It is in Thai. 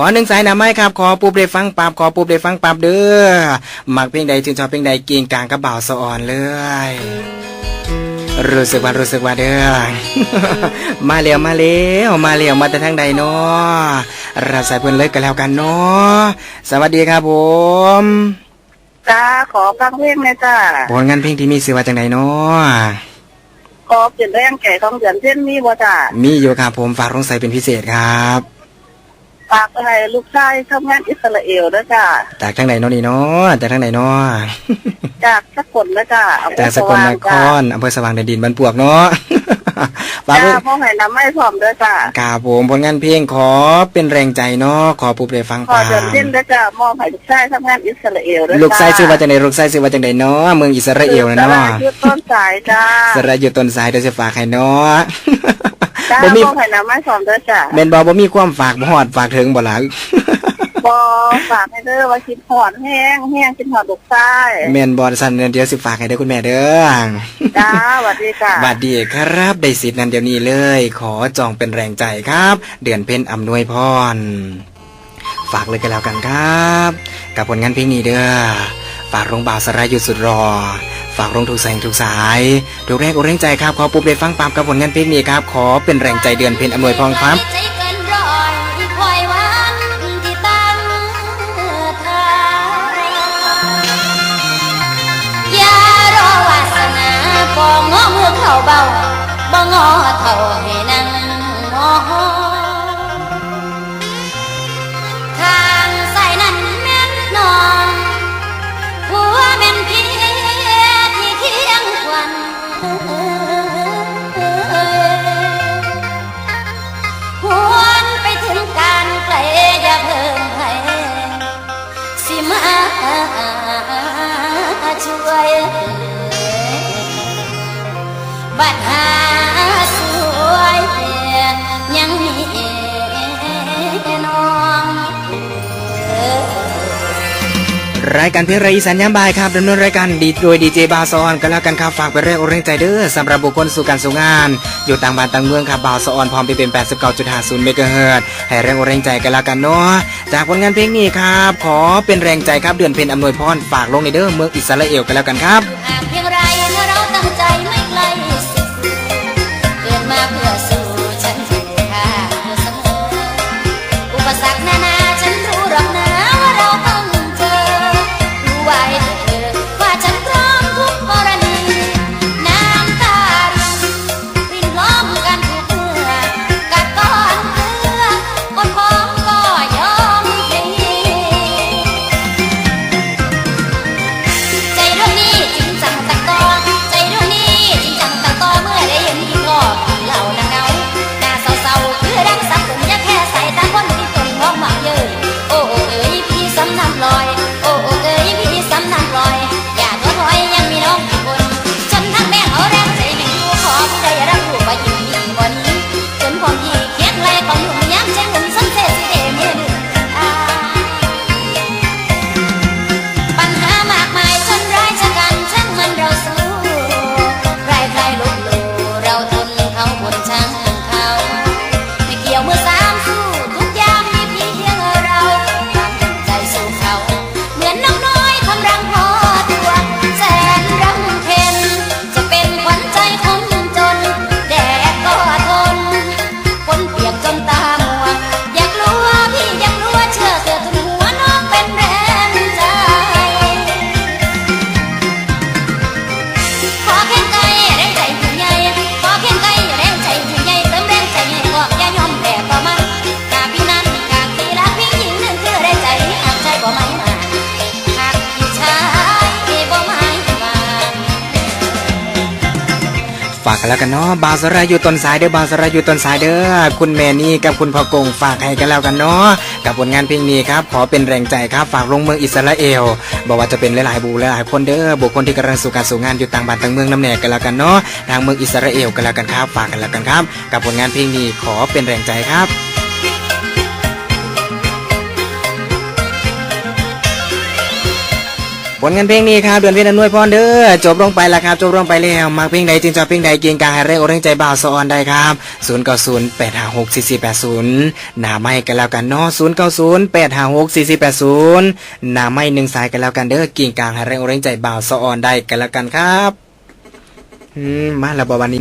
ขอหนึ่งสายหนาไม้ครับ ขอปูบได้ฟังปับขอปูบได้ฟังปับเด้อมักเพลงใดชื่นชอบเพลงใดเกียงกลางกระเบ่าวสะอ่อนเลยรู้สึกว่ารู้สึกว่าเด้อมาเร็วมาเร็วมาเร็วมาแต่ทางใดเนาะรับสายเพิ่นเลยกันแล้วกันเนาะสวัสดีครับผมจ้าขอฟังเพลงเลยจ้าผลงานเพลงที่มีชื่อว่าจังไดเนาะขอเปลี่ยนแรงแก่ของเดือนเช่นนี้บ่จ้ามีอยู่ครับผมฝากลงใส่เป็นพิเศษครับ ฝากไปให้ลูกชายทำงานอิสราเอลด้วยจ้าจากทางไหนเนาะนี่เนาะจากทางไหนเนาะจากสกลนะจ้าอำเภจาอกสกลนคจ้ารอำเภอสว่างแดนดินบ้านปวกเนาะฝากจ้าไว้พ่อให้น้ำไม่พร้อมด้วยจ้ากราบผมผลงานเพลงขอเป็นแรงใจเนาะขอปูได้ฟังขอปาเดือนเช่นด้วยจ้ามอบให้ลูกชายทำงานอิสราเอลด้วยลูกไส้ชื่อว่าจังไดลูกไส้ชื่อว่าจังไดเนาะเมืองอิสราเอลนะจ้าเนาะ ชื่อต้นสายจ้า สระอยู่ต้นสายเดี๋ยวจะฝากให้เนาะ จ้าบ่มีพ่อให้น้ำไม่พร้อมด้วยจ้าแม่นบ่บ่มีความฝากบ่ฮอดฝากถึงบ่ล่ะบอฝากให้เด้อว่าคิดหอดแห้งแห้งคิดหอดลูกชายแม่นบ่สั่นเดี๋ยวสิฝากให้เด้อคุณแม่เด้อจ้าสวัสดีจ้าบัดดีครับ ได้สิทธิ์นั้นเดี๋ยวนี้เลย ขอจองเป็นแรงใจครับ เดือนเพ็ญอำนวยพร ฝากเลยกันแล้วกันครับ กับผลงานเพลงนี้เด้อฝากโรงบ่าวสรายหยุดสุดรอ ฝากโรงถูกแสงถูกสายดูแรกอุเร่งใจครับ ขอปุ๊บได้ฟังปามกับผลงานเพลงนี้ครับ ขอเป็นแรงใจเดือนเพ็ญอำนวยพรครับเกินร้อยครับาบ่งอเท่าให้ บัดหาสวยยังมีน้องรายการเพลงไรอีสานยามบ่ายครับดำเนินรายการดีโดยดีเจบาซอนกันแล้วกันครับฝากไปแรกโอเร่งใจเด้อสำหรับบุคคลสู่การสู่งาน อยู่ต่างบ้านต่างเมืองครับบาซอนพร้อมไปเป็น 89.50เมกะเฮิรตซ์ให้แรงโอเร่งใจกันแล้วกันเนาะ จากผลงานเพลงนี้ครับ ขอเป็นแรงใจครับเดือนเพ็ญอำนวยพรฝากลงในเด้อเมืองอิสราเอลกันแล้วกันครับหางเพียงไรเมื่อเราตั้งใจไม่ไกลสุดเกิดมาเพื่อสู้ฉันถูกค่าเพื่อเสมออุปสรรค ฝากกันแล้วกันเนาะบาวสราอยู่ต้นสายเด้อบาวสราอยู่ต้นสายเด้อคุณแม่นี่กับคุณพ่อกงฝากให้กันแล้วกันเนาะกับผลงานเพลงนี้ครับขอเป็นแรงใจครับฝากลงเมืองอิสราเอลบอกว่าจะเป็นหลายๆบูหลายๆคนเด้อบุคคลที่กำลังสู่การสู่งานอยู่ต่างบ้านต่างเมืองน้ำแหน่กันแล้วกันเนาะทางเมืองอิสราเอลกันแล้วกันครับฝากกันแล้วกันครับ กับผลงานเพลงนี้ขอเป็นแรงใจครับ ลงานเพลงนี้ครับเดือนเพ็ญอำนวยพรเด้อจบลงไปแล้วครับจบลงไปแล้วมักเพลงใดจึงจะเพลงใดเกียงกายให้แรงอกแรงใจบ่าวสอนได้ครับ0 9 0 8 5 6 4 4 8 0หน้าไม่กันแล้วกันเนาะ0 9 0 8 5 6 4 4 8 0หน้าไม่หนึ่งสายกันแล้วกันเด้อเกียงกายให้แรงอกแรงใจบ่าวสอนได้กันแล้วกันครับมาแล้วบวันนี้